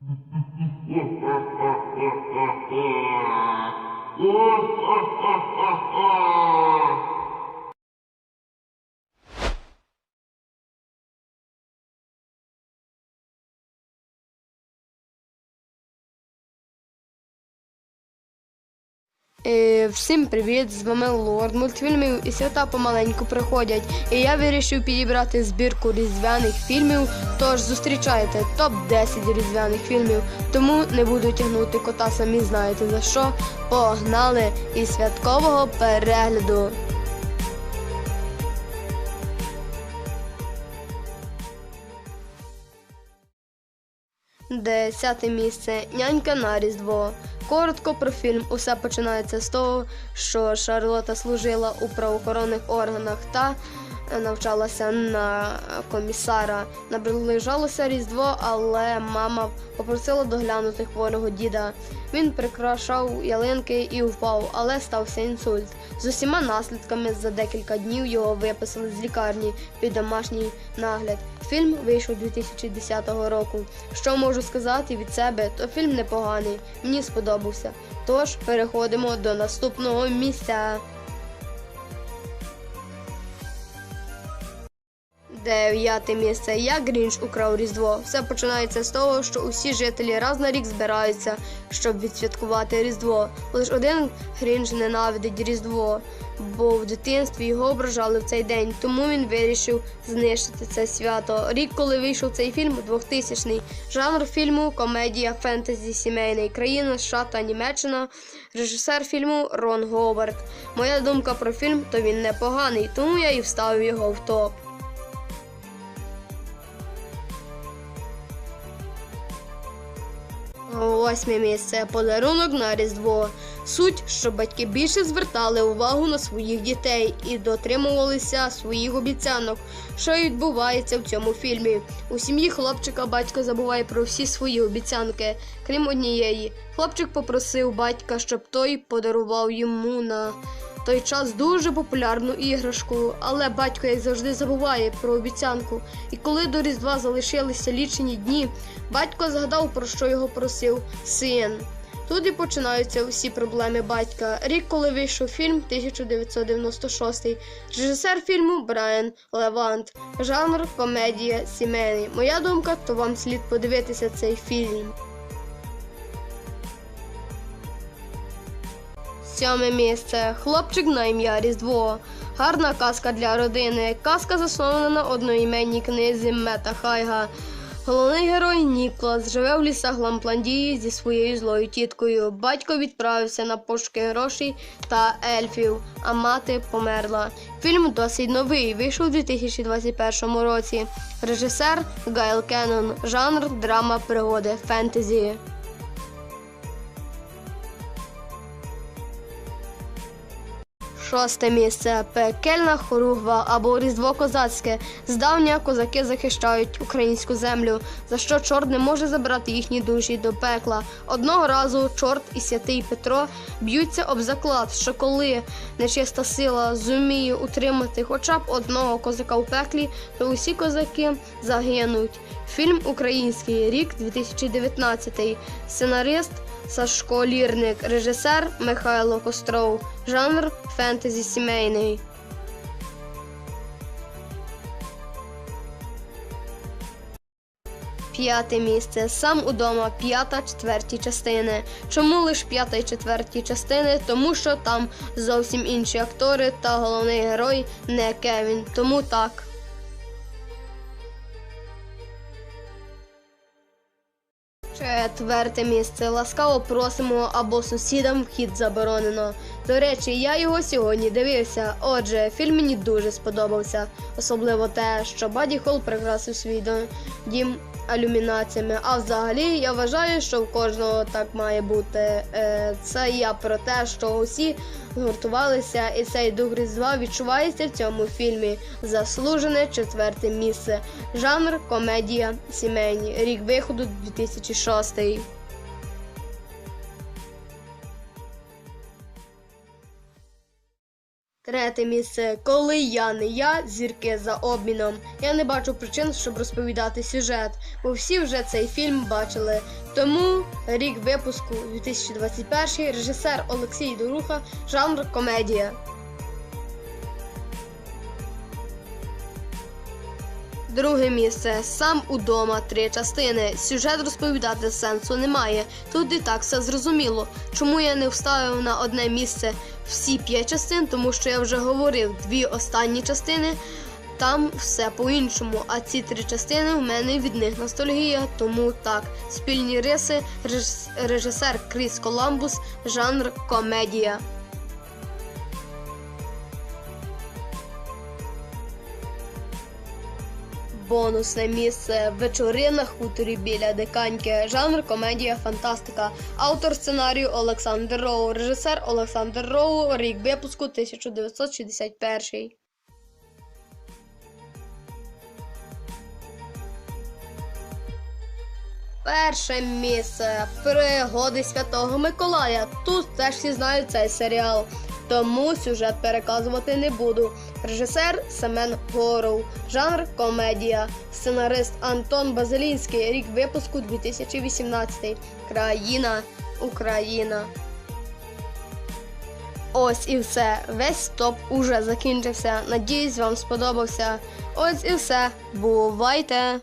Oh, всім привіт! З вами Лорд. Мультфільмів і свята помаленьку приходять. І я вирішив підібрати збірку різдвяних фільмів. Тож зустрічайте топ-10 різдвяних фільмів. Тому не буду тягнути кота, самі знаєте за що. Погнали і святкового перегляду. Десяте місце Нянька на Різдво. Коротко про фільм. Усе починається з того, що Шарлота служила у правоохоронних органах та навчалася на комісара. Наближалося Різдво, але мама попросила доглянути хворого діда. Він прикрашав ялинки і впав, але стався інсульт. З усіма наслідками за декілька днів його виписали з лікарні під домашній нагляд. Фільм вийшов 2010 року. Що можу сказати від себе, то фільм непоганий, мені сподобався. Тож переходимо до наступного місця. Дев'яте місце. Як Грінч украв Різдво. Все починається з того, що усі жителі раз на рік збираються, щоб відсвяткувати Різдво. Лише один Грінч ненавидить Різдво, бо в дитинстві його ображали в цей день, тому він вирішив знищити це свято. Рік, коли вийшов цей фільм, 2000-й. Жанр фільму комедія, фентезі, сімейний, країна США та Німеччина. Режисер фільму Рон Говард. Моя думка про фільм, то він непоганий, тому я і вставив його в топ. Восьме місце подарунок на Різдво. Суть, щоб батьки більше звертали увагу на своїх дітей і дотримувалися своїх обіцянок, що й відбувається в цьому фільмі. У сім'ї хлопчика батько забуває про всі свої обіцянки, крім однієї. Хлопчик попросив батька, щоб той подарував йому на той час дуже популярну іграшку, але батько, як завжди, забуває про обіцянку. І коли до Різдва залишилися лічені дні, батько згадав, про що його просив син. Тут і починаються усі проблеми батька. Рік, коли вийшов фільм 1996. Режисер фільму Брайан Левант. Жанр комедія сімейний. Моя думка, то вам слід подивитися цей фільм. Сьоме місце. Хлопчик на ім'я Різдво. Гарна казка для родини. Казка заснована на одноіменній книзі Мета Хайга. Головний герой Ніклас живе в лісах Лампландії зі своєю злою тіткою. Батько відправився на пошуки грошей та ельфів, а мати померла. Фільм досить новий, вийшов у 2021 році. Режисер Гайл Кеннон. Жанр драма пригоди фентезі. Шосте місце пекельна хоругва або різдво козацьке. Здавня козаки захищають українську землю, за що чорт не може забрати їхні душі до пекла. Одного разу чорт і святий Петро б'ються об заклад, що коли нечиста сила зуміє утримати хоча б одного козака в пеклі, то усі козаки загинуть. Фільм український рік 2019. Сценарист Сашко Лірник, режисер Михайло Костров, жанр фентезі сімейний. П'яте місце. Сам удома, п'ята, четверті частини. Чому лише п'ята і четверті частини? Тому що там зовсім інші актори та головний герой не Кевін. Тому так. Четверте місце. Ласкаво просимо або сусідам вхід заборонено. До речі, я його сьогодні дивився. Отже, фільм мені дуже сподобався. Особливо те, що Баді Холл прикрасив свій дім алюмінаціями. А взагалі я вважаю, що в кожного так має бути. Е, Це я про те, що усі згуртувалися, і цей дух різдва відчувається в цьому фільмі. Заслужене четверте місце. Жанр комедія сімейні. Рік виходу 2006. Третє місце. Коли я не я, зірки за обміном. Я не бачу причин, щоб розповідати сюжет, бо всі вже цей фільм бачили. Тому рік випуску 2021, режисер Олексій Доруха, жанр комедія. Друге місце сам удома три частини. Сюжет розповідати сенсу немає. Тут і так все зрозуміло. Чому я не вставив на одне місце всі п'ять частин, тому що я вже говорив, дві останні частини. Там все по-іншому, а ці три частини в мене від них ностальгія, тому так. Спільні риси, режисер Кріс Коламбус, жанр комедія. Бонусне місце вечори на хуторі біля диканьки. Жанр комедія фантастика. Автор сценарію Олександр Роу. Режисер Олександр Роу. Рік випуску 1961. Перше місце пригоди Святого Миколая. Тут теж всі знають цей серіал, тому сюжет переказувати не буду. Режисер Семен Горов, жанр комедія, сценарист Антон Базилінський, рік випуску 2018. Країна Україна. Ось і все. Весь топ уже закінчився. Надіюсь, вам сподобався. Ось і все. Бувайте!